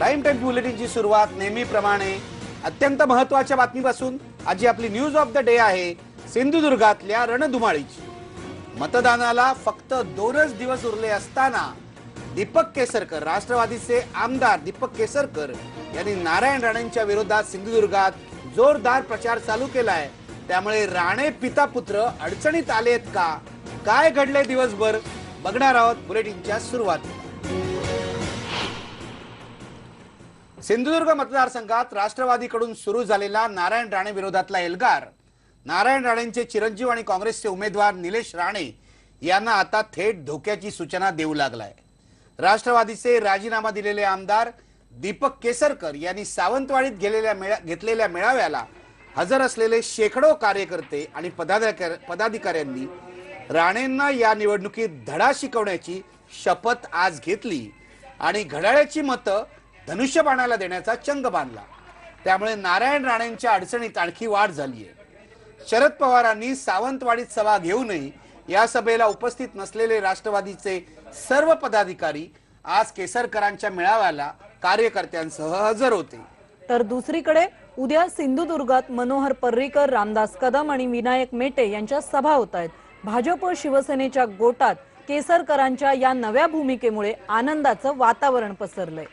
Prime time बुलेटिनची सुरुवात नेहमीप्रमाणे अत्यंत महत्त्वाच्या बातमीपासून आजची आपली न्यूज ऑफ द डे आहे सिंधुदुर्गातल्या रणधुमाळीची. मतदानाला फक्त दोनच दिवस उरले असताना दीपक केसरकर राष्ट्रवादीचे आमदार दीपक केसरकर यांनी नारायण राणेंच्या विरोधात सिंधुदुर्गात जोरदार प्रचार चालू केलाय. त्यामुळे राणे पिता पुत्र अडचणीत आलेत का? काय घडले दिवसभर? बघणार आहोत बुलेटिनच्या सुरुवातीला सिंधुदुर्ग मतदारसंघात राष्ट्रवादीकडून सुरू झालेला नारायण राणे विरोधातला एल्गार. नारायण राणेंचे चिरंजीव आणि काँग्रेसचे उमेदवार निलेश राणे यांना आता थेट धोक्याची सूचना देऊ लागलाय. राष्ट्रवादीचे राजीनामा दिलेले आमदार दीपक केसरकर यांनी सावंतवाडीत गेलेल्या मेळा- घेतलेल्या मेळाव्याला हजर असलेले शेकडो कार्यकर्ते आणि पदाधिकार पदाधिकाऱ्यांनी राणेंना या निवडणुकीत धडा शिकवण्याची शपथ आज घेतली. आणि घड्याळ्याची मतं धनुष्यबाणाला देण्याचा चंग बांधला. त्यामुळे नारायण राणेंच्या अडचणीत आणखी वाढ झाली आहे शरद पवारांनी सावंतवाडीत सभा घेऊनही या सभेला उपस्थित नसलेले राष्ट्रवादीचे सर्व पदाधिकारी आज केसरकरांच्या मेळाव्याला कार्यकर्त्यांसह हजर होते. तर दुसरीकडे उद्या सिंधुदुर्गात मनोहर पर्रीकर रामदास कदम आणि विनायक मेटे यांच्या सभा होत आहेत. भाजप शिवसेनेच्या गोटात केसरकरांच्या या नव्या भूमिकेमुळे आनंदाचं वातावरण पसरलंय.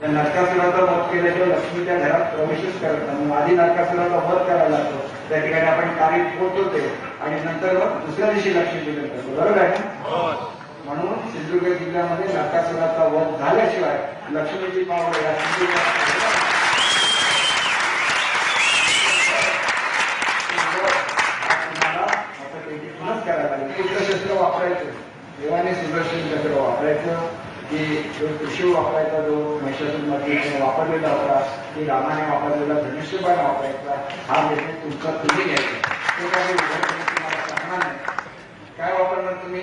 त्या नरकासुराचा वध केल्याशिवाय लक्ष्मी त्या घरात प्रवेशच करत नाही. आधी नरकासुराचा वध करायला लागतो. त्या ठिकाणी आपण कार्य पोहोचवते आणि नंतर मग दुसऱ्या दिवशी लक्ष्मी पूजन करतो. बरोबर आहे म्हणून सिंधुदुर्ग जिल्ह्यामध्ये नरकासुराचा वध झाल्याशिवाय लक्ष्मीची पावड या सिंधुदुर्ग करायला लागेल शस्त्र वापरायचं. देवाने सुदर्शन चक्र वापरायचं. की जो कृषी वापरायचा जो महिषासूरमध्ये वापरलेला होता की रामाने वापरलेला धनुष्यबाण वापरायचा हा निर्णय तुमचा तुम्ही घ्यायचा. तो काही तुम्हाला सांगणार नाही. काय वापरणार तुम्ही?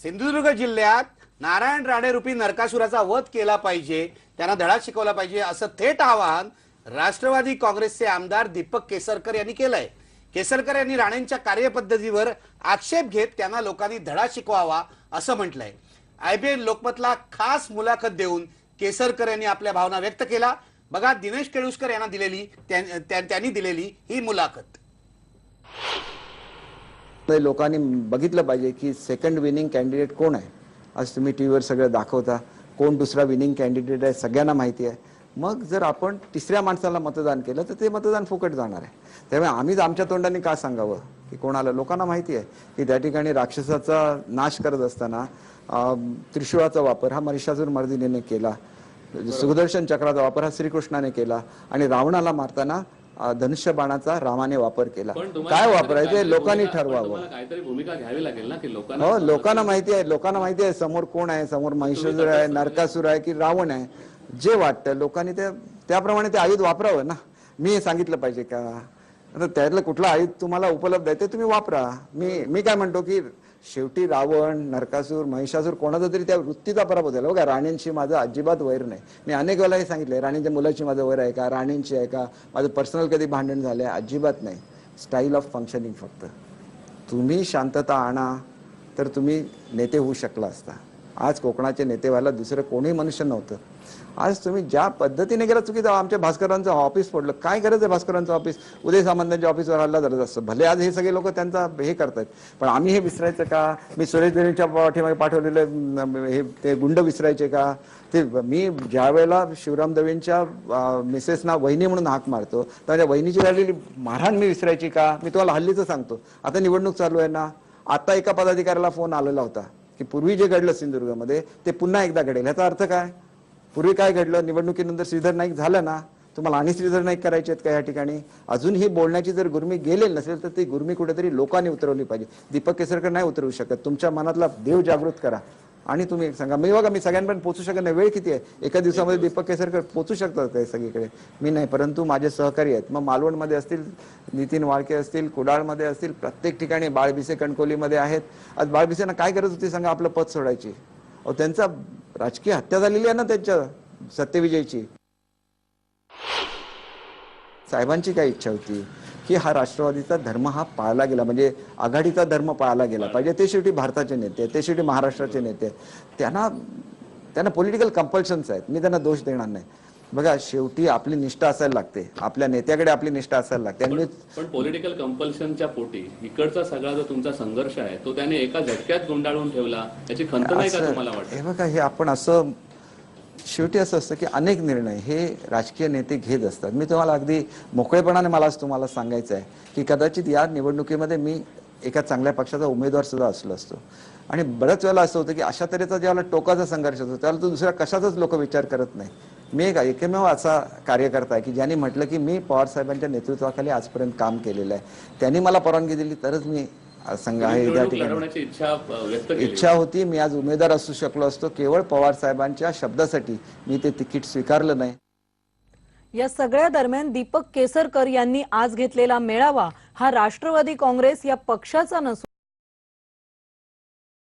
सिंधुदुर्ग जिल्ह्यात नारायण राणे रूपी नरकासुराचा वध केला पाहिजे त्यांना धडा शिकवला पाहिजे असं थेट आवाहन राष्ट्रवादी काँग्रेसचे आमदार दीपक केसरकर यांनी केलंय. केसरकर यांनी राणेंच्या कार्यपद्धतीवर आक्षेप घेत त्यांना लोकांनी धडा शिकवावा असं म्हटलंय. आयबीएन लोकमतला खास मुलाखत देऊन केसरकर यांनी आपल्या भावना व्यक्त केला बघा दिनेश केळुसकर यांना दिलेली त्यांनी दिलेली ही मुलाखत. तर लोकांनी बघितलं पाहिजे की सेकंड विनिंग कॅन्डिडेट कोण आहे? आज तुम्ही टीव्हीवर सगळं दाखवता. कोण दुसरा विनिंग कॅन्डिडेट आहे? सगळ्यांना माहिती आहे. मग जर आपण तिसऱ्या माणसाला मतदान केलं तर ते मतदान फुकट जाणार आहे. त्यामुळे आम्हीच आमच्या तोंडाने का सांगावं की कोणाला लोकांना माहिती आहे की त्या ठिकाणी राक्षसाचा नाश करत असताना त्रिशूळाचा वापर हा महिषासूर मर्दिनीने केला सुदर्शन चक्राचा वापर हा श्रीकृष्णाने केला आणि रावणाला मारताना धनुष्य बाणाचा रामाने वापर केला. काय वापरायचं लोकांनी ठरवावं. काहीतरी भूमिका घ्यावी लागेल ना की लोकांना हो लोकांना माहिती आहे लोकांना माहिती आहे समोर कोण आहे समोर महिषासूर आहे नरकासूर आहे की रावण आहे. जे वाटतं लोकांनी ते त्याप्रमाणे ते आयुध वापरावं ना. मी सांगितलं पाहिजे का? आता त्यातलं कुठलं आयुध तुम्हाला उपलब्ध आहे ते तुम्ही वापरा. मी मी काय म्हणतो की शेवटी रावण नरकासूर महिषासूर कोणाचा तरी त्या वृत्तीचा पराभव झाला. बघा राणींशी माझं अजिबात वैर नाही. मी अनेक वेळा हे सांगितलंय राणींच्या मुलाची माझं वैर आहे का? राणींची आहे का? माझं पर्सनल कधी भांडण झालंय? अजिबात नाही. स्टाईल ऑफ फंक्शनिंग फक्त. तुम्ही शांतता आणा तर तुम्ही नेते होऊ शकला असता. आज कोकणाचे नेते व्हायला दुसरं कोणी मनुष्य नव्हतं. आज तुम्ही ज्या पद्धतीने गेला चुकीचं आमच्या भास्करांचं ऑफिस पडलं काय गरज आहे भास्करांचं ऑफिस उदय सामंतांच्या ऑफिसवर हल्ला गरज असतं भले आज हे सगळे लोक त्यांचा हे करतायत पण आम्ही हे विसरायचं का? मी सुरेश देवींच्या पाठीमागे पाठवलेले हे ते गुंड विसरायचे का? ते मी ज्या वेळेला शिवराम दवेंच्या मिसेसना वहिनी म्हणून हाक मारतो तर त्या वहिनीची झालेली मारहाण मी विसरायची का? मी तुम्हाला हल्लीचं सांगतो. आता निवडणूक चालू आहे ना. आता एका पदाधिकाऱ्याला फोन आलेला होता. की पूर्वी जे घडलं सिंधुदुर्गमध्ये ते पुन्हा एकदा घडेल. ह्याचा अर्थ काय? पूर्वी काय घडलं? निवडणुकीनंतर श्रीधर नाईक झालं ना तुम्हाला आणि श्रीधर नाईक करायचे आहेत का या ठिकाणी? अजून ही बोलण्याची जर गुरमी गेलेली नसेल तर ती गुरमी कुठेतरी लोकांनी उतरवली पाहिजे. दीपक केसरकर नाही उतरवू शकत. तुमच्या मनातला देव जागृत करा. आणि तुम्ही एक सांगा. मी बघा मी सगळ्यांपर्यंत पोहोचू शकत नाही. वेळ किती आहे? एका दिवसामध्ये दीपक केसरकर पोहोचू शकतात काय सगळीकडे? मी नाही परंतु माझे सहकारी आहेत. मग मालवणमध्ये असतील नितीन वाळके असतील कुडाळमध्ये असतील प्रत्येक ठिकाणी बाळबिसे कणकोलीमध्ये आहेत. आज बाळबिसेंना काय गरज होती सांगा आपलं पद सोडायची? त्यांचा राजकीय हत्या झालेली आहे ना त्यांच्या सत्यविजयची? साहेबांची काय इच्छा होती? की हा राष्ट्रवादीचा धर्म हा पाळला गेला म्हणजे आघाडीचा धर्म पाळला गेला पाहिजे. ते शेवटी भारताचे नेते ते शेवटी महाराष्ट्राचे नेते. त्यांना त्यांना पॉलिटिकल कंपल्शन्स आहेत. मी त्यांना दोष देणार नाही. बघा शेवटी आपली निष्ठा असायला लागते. आपल्या नेत्याकडे आपली निष्ठा असायला लागते. आणि पण पॉलिटिकल कंपल्शनच्या पोटी इकडचा सगळा जो तुमचा संघर्ष आहे तो त्याने एका झटक्यात गुंडाळून ठेवला. याची खंत नाही का तुम्हाला वाटत? हे बघा हे आपण असं शेवटी असं असतं की अनेक निर्णय हे राजकीय नेते घेत असतात. मी तुम्हाला अगदी मोकळेपणाने मला तुम्हाला सांगायचं आहे की कदाचित या निवडणुकीमध्ये मी एका चांगल्या पक्षाचा उमेदवार सुद्धा असलो असतो. आणि बऱ्याच वेळेला असं होतं की अशा तऱ्हेचा ज्यावेळेला टोकाचा संघर्ष असतो त्यावेळेला तो दुसऱ्या कशाचाच लोक विचार करत नाही. मी एक एकमेव असा कार्यकर्ता आहे की ज्यांनी म्हटलं की मी पवार साहेबांच्या नेतृत्वाखाली आजपर्यंत काम केलेलं आहे. त्यांनी मला परवानगी दिली तरच मी संघ आहे त्या ठिकाणी लढवण्याची इच्छा अ, व्यक्त केली. इच्छा होती मी आज उमेदवार असू शकलो असतो केवळ पवार साहेबांच्या शब्दासाठी मी ते तिकीट स्वीकारलं नाही. या सगळ्या दरम्यान दीपक केसरकर यांनी आज घेतलेला मेळावा हा राष्ट्रवादी काँग्रेस या पक्षाचा नसून